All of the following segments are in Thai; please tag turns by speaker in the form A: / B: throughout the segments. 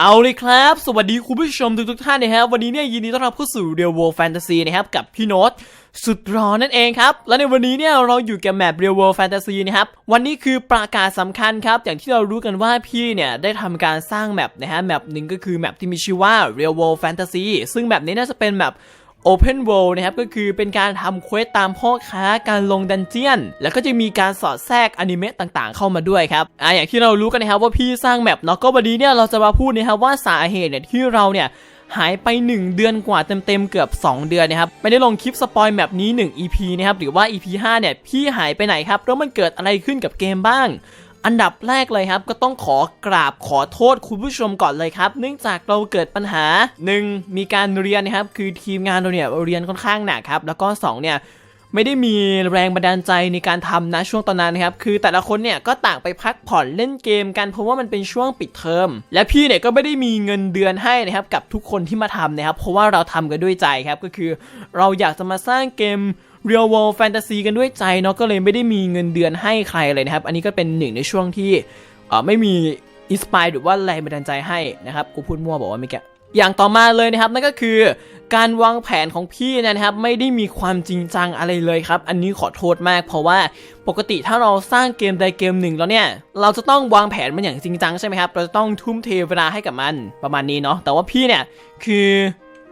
A: เอาเลยครับ สวัสดีคุณผู้ชมทุกทุกท่านนะครับ วันนี้เนี่ยยินดีต้อนรับเข้าสู่เรียลเวิลด์แฟนตาซีนะครับ กับพี่โน้ตสุดรอนั่นเองครับ และในวันนี้เนี่ยเราอยู่กับแมปเรียลเวิลด์แฟนตาซีนะครับ วันนี้คือประกาศสำคัญครับ อย่างที่เรารู้กันว่าพี่เนี่ยได้ทำการสร้างแมปนะฮะแมปหนึ่งก็คือแมปที่มีชื่อว่าเรียลเวิลด์แฟนตาซีซึ่งแมปนี้น่าจะเป็นแมป Open World นะครับก็คือเป็นการทำเควสตามพ่อค้าการลงดันเจียน แล้วก็จะมีการสอดแทรกอนิเมะต่างๆ เข้ามาด้วยครับอ่าอย่างที่เรารู้กันนะครับว่าพี่สร้างแมปเนาะก็วันนี้เนี่ยเราจะมาพูดนะครับว่าสาเหตุเนี่ยที่เราเนี่ยหายไป 1 เดือนกว่าเต็มๆเกือบ 2 เดือนนะครับไม่ได้ลงคลิปสปอยแมปนี้ 1 EP นะครับหรือว่า EP 5เนี่ยพี่หายไปไหนครับแล้วมันเกิดอะไรขึ้นกับเกมบ้าง อันดับแรกเลยครับ ก็ต้องขอกราบขอโทษคุณผู้ชมก่อนเลยครับ เนื่องจากเราเกิดปัญหา 1. มีการเรียนนะครับ คือทีมงานเราเนี่ยเรียนค่อนข้างหนักครับ แล้วก็ 2 เนี่ยไม่ได้มีแรงบันดาลใจในการทำนะช่วงตอนนั้นนะครับ คือแต่ละคนเนี่ยก็ต่างไปพักผ่อนเล่นเกมกันเพราะว่ามันเป็นช่วงปิดเทอม และพี่เนี่ยก็ไม่ได้มีเงินเดือนให้นะครับกับทุกคนที่มาทำนะครับ เพราะว่าเราทำกันด้วยใจครับ ก็คือเราอยากจะมาสร้างเกม Real World Fantasy กันด้วยใจเนาะก็เลยไม่ได้มีเงินเดือนให้ใครเลยนะครับ อันนี้ก็เป็นหนึ่งในช่วงที่ไม่มีอินสปายหรือว่าแรงบันดาลใจให้นะครับกูพูดมั่วบอกว่าไม่แกอย่างต่อมาเลยนะครับนั่นก็คือการวางแผนของพี่นะครับ ไม่ได้มีความจริงจังอะไรเลยครับ อันนี้ขอโทษมาก เพราะว่าปกติถ้าเราสร้างเกมใดเกมหนึ่งแล้วเนี่ย เราจะต้องวางแผนมันอย่างจริงจังใช่ไหมครับเราจะต้องทุ่มเทเวลาให้กับมันประมาณนี้เนาะแต่ว่าพี่เนี่ยคือ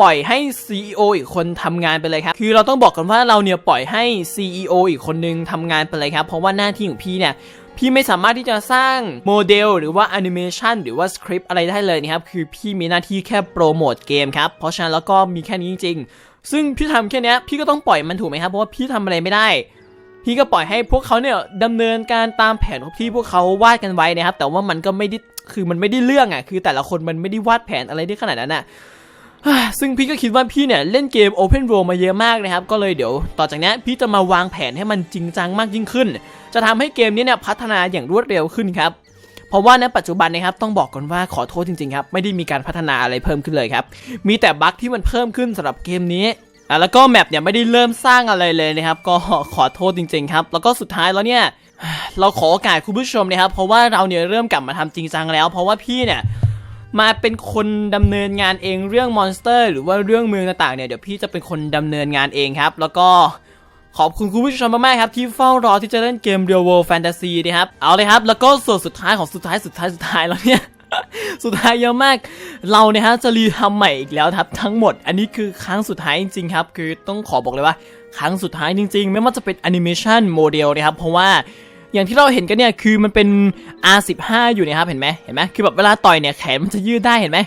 A: ปล่อยให้ CEO อีกคนทำงานไปเลยครับ คือเราต้องบอกกันว่าเราเนี่ยปล่อยให้ CEO อีกคนนึงทำงานไปเลยครับ เพราะว่าหน้าที่ของพี่เนี่ยพี่ไม่สามารถที่จะสร้างโมเดลหรือว่าแอนิเมชันหรือว่าสคริปต์อะไรได้เลยนะครับ คือพี่มีหน้าที่แค่โปรโมทเกมครับ เพราะฉะนั้นแล้วก็มีแค่นี้จริง ๆ ซึ่งพี่ทำแค่นี้พี่ก็ต้องปล่อยมันถูกไหมครับ เพราะว่าพี่ทำอะไรไม่ได้ พี่ก็ปล่อยให้พวกเขาเนี่ยดำเนินการตามแผนของที่พวกเขาวาดกันไว้นะครับ แต่ว่ามันก็ไม่ได้ คือมันไม่ได้เรื่องอะ คือแต่ละคนมันไม่ได้วาดแผนอะไรได้ขนาดนั้นอะ ซึ่งพี่ก็คิดว่าพี่เนี่ยเล่นเกม Open World มาเยอะมากนะครับ ก็เลยเดี๋ยวต่อจากนี้พี่จะมาวางแผนให้มันจริงจังมากยิ่งขึ้น จะทำให้เกมนี้เนี่ยพัฒนาอย่างรวดเร็วขึ้นครับเพราะว่าในปัจจุบันนะครับต้องบอกก่อนว่าขอโทษจริงๆครับไม่ได้มีการพัฒนาอะไรเพิ่มขึ้นเลยครับมีแต่บั๊กที่มันเพิ่มขึ้นสำหรับเกมนี้อะแล้วก็แมปเนี่ยไม่ได้เริ่มสร้างอะไรเลยนะครับก็ขอโทษจริงๆครับแล้วก็สุดท้ายแล้วเนี่ยเราขอโอกาสคุณผู้ชมนะครับเพราะว่าเราเนี่ยเริ่มกลับมาทำจริงจังแล้ว เพราะว่าพี่เนี่ย มาเป็นคนดำเนินงานเองเรื่องมอนสเตอร์ หรือว่าเรื่องเมืองต่างๆเนี่ยเดี๋ยวพี่จะเป็นคนดำเนินงานเองครับ แล้วก็ขอบคุณคุณผู้ชมมากๆครับ ที่เฝ้ารอที่จะเล่นเกม Real World Fantasy นะครับ เอาเลยครับ แล้วก็ส่วนสุดท้ายของสุดท้ายสุดท้ายสุดท้ายแล้วเนี่ย สุดท้ายเยอะมาก เราเนี่ยฮะจะรีทำใหม่อีกแล้วครับ ทั้งหมด อันนี้คือครั้งสุดท้ายจริงๆครับ คือต้องขอบอกเลยว่า ครั้งสุดท้ายจริง ๆ ไม่ว่าจะเป็นแอนิเมชันโมเดลนะครับ เพราะว่า อย่างที่เราเห็นกันเนี่ยคือมันเป็น R15 อยู่นะครับเห็นไหมเห็นไหมคือแบบเวลาต่อยเนี่ยแขนมันจะยืดได้เห็นไหม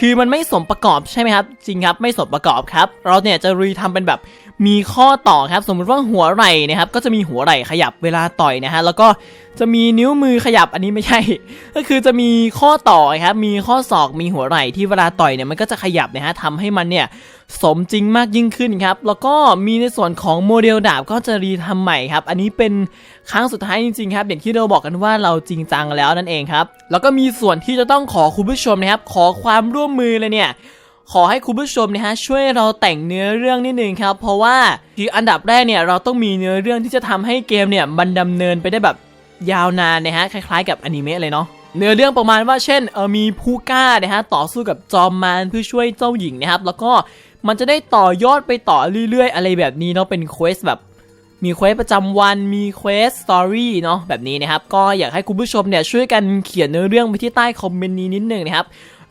A: คือมันไม่สมประกอบใช่ไหมครับ จริงครับไม่สมประกอบครับ เราเนี่ยจะรีทำเป็นแบบมีข้อต่อครับ สมมติว่าหัวไหล่นะครับ ก็จะมีหัวไหล่ขยับเวลาต่อยนะฮะแล้วก็จะมีนิ้วมือขยับอันนี้ไม่ใช่ ก็คือจะมีข้อต่อครับมีข้อศอกมีหัวไหล่ที่เวลาต่อยเนี่ยมันก็จะขยับนะฮะทำให้มันเนี่ยสมจริงมากยิ่งขึ้นครับแล้วก็มีในส่วนของโมเดลดาบก็จะรีทำใหม่ครับ อันนี้เป็นครั้งสุดท้ายจริงๆครับอย่างที่เราบอกกันว่าเราจริงจังแล้วนั่นเองครับแล้วก็มีส่วนที่จะต้องขอคุณผู้ชมนะครับขอความร่วมมือเลยเนี่ยขอให้คุณผู้ชมนะฮะช่วยเราแต่งเนื้อเรื่องนิดนึงครับ เพราะว่าคืออันดับแรกเนี่ยเราต้องมีเนื้อเรื่องที่จะทำให้เกมเนี่ยมันดำเนินไปได้แบบยาวนานนะฮะคล้ายๆ กับอนิเมะเลยเนาะเนื้อเรื่องประมาณว่าเช่นเออมีผู้กล้านะฮะต่อสู้กับจอมมารเพื่อช่วยเจ้าหญิงนะครับ แล้วก็มันจะได้ต่อยอดไปต่อเรื่อยๆ อะไรแบบนี้เนาะเป็นเควสแบบมีเควสประจำวันมีเควสสตอรี่เนาะแบบนี้นะครับ ก็อยากให้คุณผู้ชมเนี่ยช่วยกันเขียนเนื้อเรื่องไปที่ใต้คอมเมนต์นี้นิดนึงนะครับ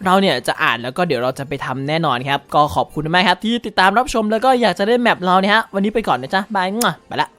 A: เราเนี่ยจะอ่านแล้วก็เดี๋ยวเราจะไปทำแน่นอนครับ ก็ขอบคุณมากครับที่ติดตามรับชมแล้วก็อยากจะได้แมปเราเนี่ยฮะวันนี้ไปก่อนนะจ๊ะบายง่ะไปละ